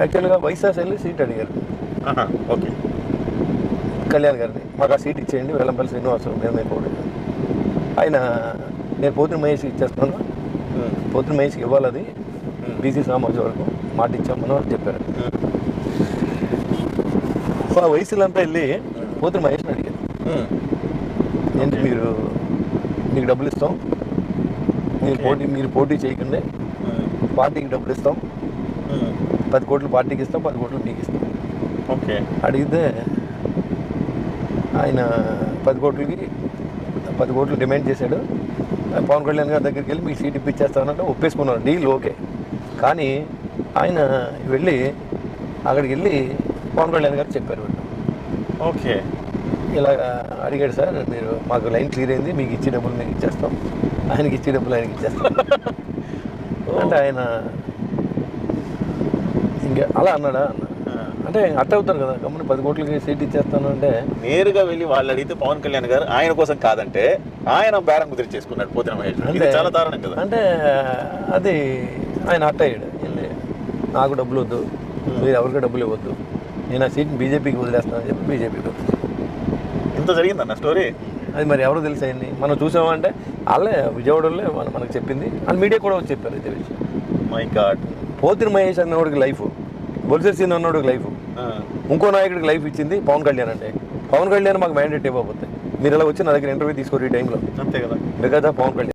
యాక్చువల్గా వైఎస్ఆర్ వెళ్ళి సీట్ అడిగారు. ఓకే. కళ్యాణ్ గారిని మాకు ఆ సీట్ ఇచ్చేయండి వెల్లంపల్లి శ్రీనివాసరావు నేను పోటీ ఆయన నేను పోతున్న మహేష్కి ఇచ్చేస్తాను పోతున్న మహేష్కి ఇవ్వాలి అది బీసీ సామాజిక వరకు మాట ఇచ్చామని వాళ్ళు చెప్పారు. ఆ వయసులంతా వెళ్ళి పోతున్న మహేష్ని అడిగారు. ఏంటి. మీరు మీకు డబ్బులు ఇస్తాం మీరు. పోటీ మీరు పోటీ చేయకుండా పార్టీకి డబ్బులు ఇస్తాం పది కోట్లు పార్టీకి ఇస్తాం పది కోట్లు మీకు ఇస్తాం. ఓకే. అడిగితే ఆయన పది కోట్లకి పది కోట్లు డిమాండ్ చేశాడు. పవన్ కళ్యాణ్ గారి దగ్గరికి వెళ్ళి మీకు సీట్ ఇప్పించేస్తానంటే ఒప్పేసుకున్నారు. Deal okay. కానీ ఆయన వెళ్ళి అక్కడికి వెళ్ళి పవన్ కళ్యాణ్ గారు చెప్పారు వీళ్ళు. ఓకే. ఇలా అడిగాడు సార్ మీరు మాకు లైన్ క్లియర్ అయింది మీకు ఇచ్చే డబ్బులు మీకు ఇచ్చేస్తాం. ఆయనకి ఇచ్చే డబ్బులు ఆయనకి ఇచ్చేస్తాం. అంటే ఆయన అలా అన్నాడా? అంటే అట్ట అవుతారు కదా గమ్మున పది కోట్లకి సీట్ ఇచ్చేస్తాను అంటే. నేరుగా వెళ్ళి వాళ్ళు అడిగితే పవన్ కళ్యాణ్ గారు ఆయన కోసం కాదంటే ఆయన బేరం కుదిరి చేసుకున్నాడు పోతిన మహేష్. ఇది చాలా దారుణం కదా. అంటే అది ఆయన అట్ట అయ్యాడు. నాకు డబ్బులు వద్దు మీరు ఎవరికి డబ్బులు ఇవ్వద్దు నేను ఆ సీట్ని బీజేపీకి వదిలేస్తానని చెప్పి బీజేపీకి వద్దు ఇంత జరిగిందన్న స్టోరీ? అది మరి ఎవరు తెలుసు అయింది. మనం చూసామంటే వాళ్ళే విజయవాడలో మన మనకు చెప్పింది. వాళ్ళు మీడియా కూడా వచ్చి చెప్పారు ఇదే విషయం. మై గాడ్ పోతిన మహేష్ అన్నవాడికి లైఫ్. బొలిసెస్ సీన్ అన్నవాడికి లైఫ్ ఇంకో నాయకుడికి లైఫ్ ఇచ్చింది పవన్ కళ్యాణ్ అంటే. పవన్ కళ్యాణ్ మాకు మ్యాండేట్ ఇవ్వకపోతే. మీరు ఇలా వచ్చి నా దగ్గర ఇంటర్వ్యూ తీసుకోరు ఈ టైంలో అంతే కదా. ఆఫ్ పవన్ కళ్యాణ్